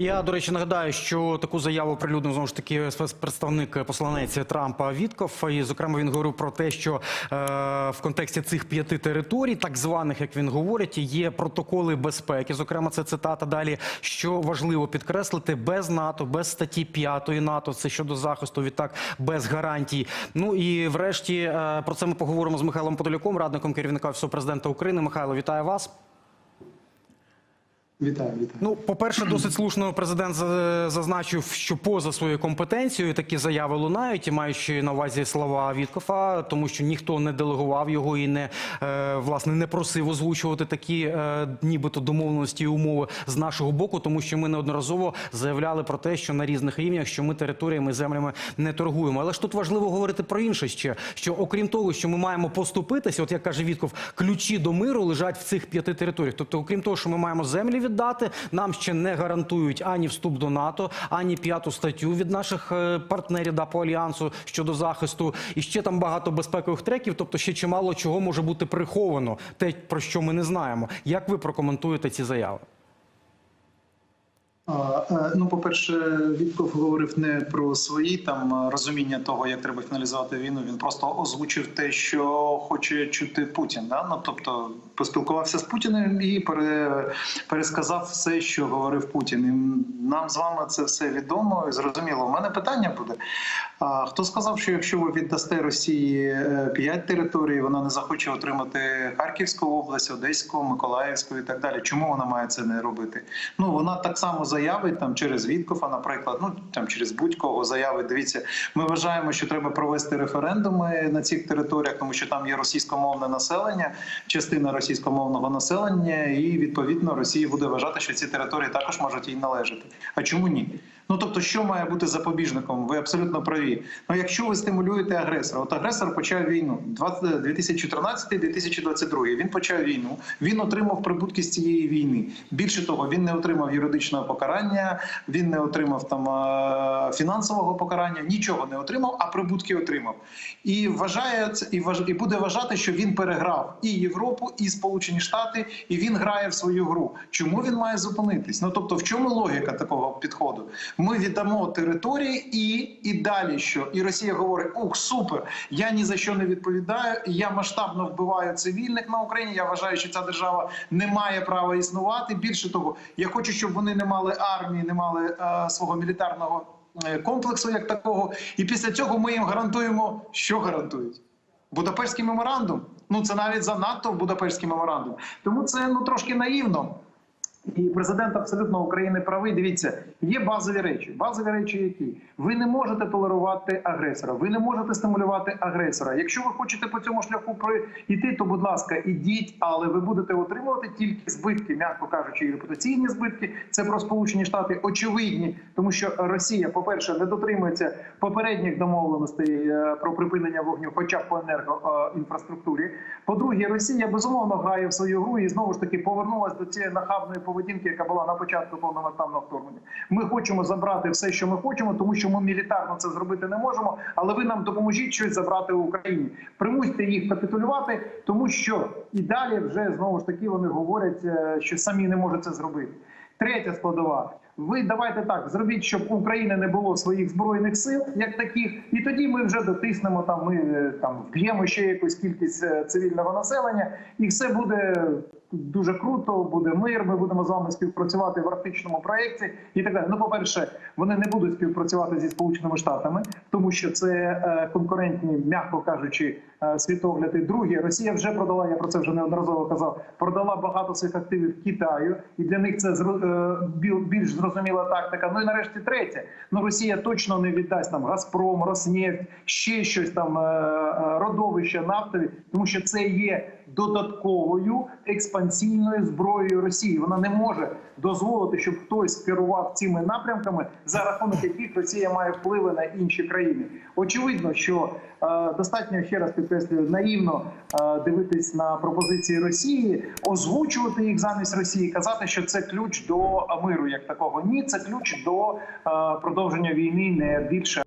Я, до речі, нагадаю, що таку заяву прилюднив знову ж таки спецпредставник посланець Трампа Вітков. І, зокрема, він говорив про те, що е, в контексті цих п'яти територій, так званих, як він говорить, є протоколи безпеки. Зокрема, це цитата далі. Що важливо підкреслити, без НАТО, без статті 5 НАТО, це щодо захисту, відтак без гарантій. Ну і врешті е, про це ми поговоримо з Михайлом Подоляком, радником керівника Офісу президента України. Михайло, вітаю вас. Вітаю, вітаю. Ну, по-перше, досить слушно президент за- зазначив, що поза своєю компетенцією такі заяви лунають, маючи на увазі слова Віткофа, тому що ніхто не делегував його і не е, власне не просив озвучувати такі, е, нібито домовленості і умови з нашого боку, тому що ми неодноразово заявляли про те, що на різних рівнях, що ми територіями, землями не торгуємо. Але ж тут важливо говорити про інше ще, що окрім того, що ми маємо поступитися, от як каже Вітков, ключі до миру лежать в цих п'яти територіях. Тобто, окрім того, що ми маємо землі віддати, нам ще не гарантують ані вступ до НАТО, ані п'яту статтю від наших е, партнерів да, по альянсу щодо захисту. І ще там багато безпекових треків. Тобто, ще чимало чого може бути приховано, те про що ми не знаємо. Як ви прокоментуєте ці заяви? Е, Ну, по-перше, Вітков говорив не про свої там е, розуміння того, як треба фіналізувати війну. Він просто озвучив те, що хоче чути Путін. Да? Ну, тобто поспілкувався з Путіним і пере, пересказав все, що говорив Путін. І нам з вами це все відомо і зрозуміло. У мене питання буде: а хто сказав, що якщо ви віддасте Росії е, п'ять територій, вона не захоче отримати Харківську область, Одеську, Миколаївську і так далі? Чому вона має це не робити? Ну вона так само заявить там через Віткофа, наприклад, ну там через будь-кого заявить. Дивіться, ми вважаємо, що треба провести референдуми на цих територіях, тому що там є російськомовне населення, частина російськомовного населення, і відповідно Росія буде вважати, що ці території також можуть їй належати. А чому ні? Ну тобто, що має бути запобіжником? Ви абсолютно праві. Ну якщо ви стимулюєте агресора, от агресор почав війну 2014-2022, Він почав війну. Він отримав прибутки з цієї війни. Більше того, він не отримав юридичного покарання, він не отримав там е, фінансового покарання, нічого не отримав, а прибутки отримав. І вважає і вваж- і буде вважати, що він переграв і Європу, і Сполучені Штати, і він грає в свою гру. Чому він має зупинитись? Ну тобто, в чому логіка такого підходу? Ми віддамо території, і, і далі що? І Росія говорить: ух, супер! Я ні за що не відповідаю. Я масштабно вбиваю цивільних на Україні. Я вважаю, що ця держава не має права існувати. Більше того, я хочу, щоб вони не мали армії, не мали е, свого мілітарного е, комплексу як такого. І після цього ми їм гарантуємо, що гарантують. Будапештський меморандум. Ну це навіть занадто в Будапештський меморандум. Тому це ну трошки наївно. І президент абсолютно України правий. Дивіться, є базові речі. Базові речі, які ви не можете толерувати агресора, ви не можете стимулювати агресора. Якщо ви хочете по цьому шляху пройти, то будь ласка, ідіть, але ви будете отримувати тільки збитки, м'яко кажучи, і репутаційні збитки. Це про Сполучені Штати очевидні, тому що Росія, по перше, не дотримується попередніх домовленостей е, про припинення вогню, хоча б по енергоінфраструктурі. По-друге, Росія безумовно грає в свою гру і знову ж таки повернулася до цієї нахабної поведінки, яка була на початку повномасштабного вторгнення. Ми хочемо забрати все, що ми хочемо, тому що ми мілітарно це зробити не можемо. Але ви нам допоможіть щось забрати в Україні. Примусьте їх капітулювати, тому що і далі вже знову ж таки вони говорять, е, що самі не можуть це зробити. Третя складова. Ви давайте так зробіть, щоб у України не було своїх збройних сил, як таких, і тоді ми вже дотиснемо там. Ми е, там вб'ємо ще якусь кількість е, цивільного населення, і все буде дуже круто. Буде мир. Ми будемо з вами співпрацювати в арктичному проєкті і так далі. Ну, по перше, вони не будуть співпрацювати зі сполученими штатами, тому що це е, конкурентні, м'яко кажучи, е, світогляди. Друге, Росія вже продала. Я про це вже неодноразово казав. Продала багато своїх активів Китаю, і для них це е, більш зрозуміла тактика. Ну і нарешті третє. Ну Росія точно не віддасть там Газпром, Роснефть, ще щось там е, е, нафтові, тому що це є додатковою експансійною зброєю Росії. Вона не може дозволити, щоб хтось керував цими напрямками, за рахунок яких Росія має впливи на інші країни. Очевидно, що е, достатньо ще раз підкреслюю наївно е, дивитись на пропозиції Росії, озвучувати їх замість Росії, казати, що це ключ до миру, як такого. Ні, це ключ до е, продовження війни не більше.